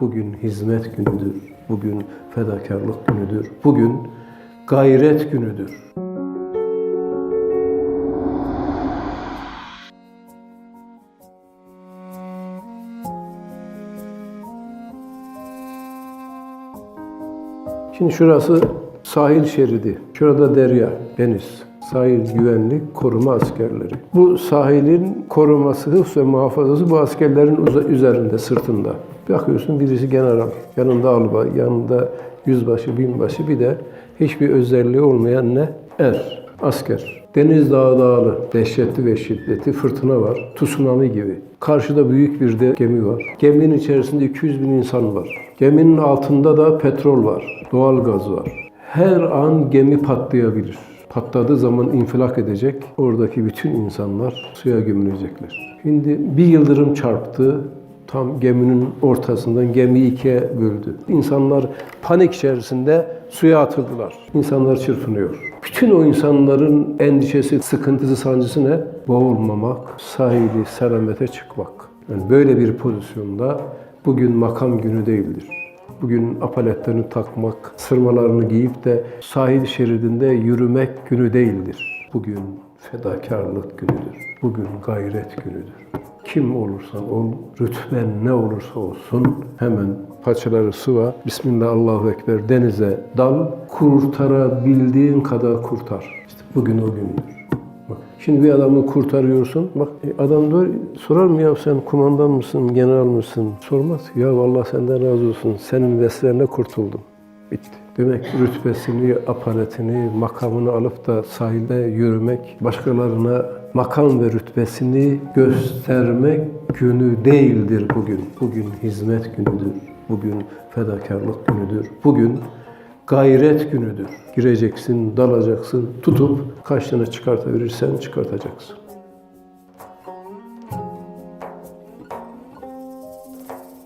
Bugün hizmet günüdür. Bugün fedakarlık günüdür. Bugün gayret günüdür. Şimdi şurası sahil şeridi. Şurada derya, deniz. Sahil güvenlik koruma askerleri. Bu sahilin koruması, ve muhafazası bu askerlerin üzerinde, sırtında. Bakıyorsun birisi general, yanında albay, yanında yüzbaşı, binbaşı bir de hiçbir özelliği olmayan ne? Er, asker. Deniz dağı dağlı, dehşetli ve şiddetli fırtına var, tsunami gibi. Karşıda büyük bir de gemi var. Geminin içerisinde 200 bin insan var. Geminin altında da petrol var, doğal gaz var. Her an gemi patlayabilir. Patladığı zaman infilak edecek. Oradaki bütün insanlar suya gömülecekler. Şimdi bir yıldırım çarptı. Tam geminin ortasından gemiyi ikiye böldü. İnsanlar panik içerisinde suya atıldılar. İnsanlar çırpınıyor. Bütün o insanların endişesi, sıkıntısı, sancısı ne? Boğulmamak, sahili selamete çıkmak. Yani böyle bir pozisyonda bugün makam günü değildir. Bugün apaletlerini takmak, sırmalarını giyip de sahil şeridinde yürümek günü değildir. Bugün fedakarlık günüdür. Bugün gayret günüdür. Kim olursan ol, rütben ne olursa olsun hemen paçaları sıva, Bismillah Allahu Ekber denize dal, kurtarabildiğin kadar kurtar. İşte bugün o gündür. Bak, şimdi bir adamı kurtarıyorsun. Bak e, adam diyor, sorar mı ya sen kumandan mısın, general mısın? Sormaz. Ya vallahi senden razı olsun. Senin vesilenle kurtuldum. Bitti. Demek rütbesini, aparatını, makamını alıp da sahilde yürümek, başkalarına makam ve rütbesini göstermek günü değildir bugün. Bugün hizmet günüdür. Bugün fedakarlık günüdür. Bugün gayret günüdür. Gireceksin, dalacaksın, tutup tane çıkartabilirsen çıkartacaksın.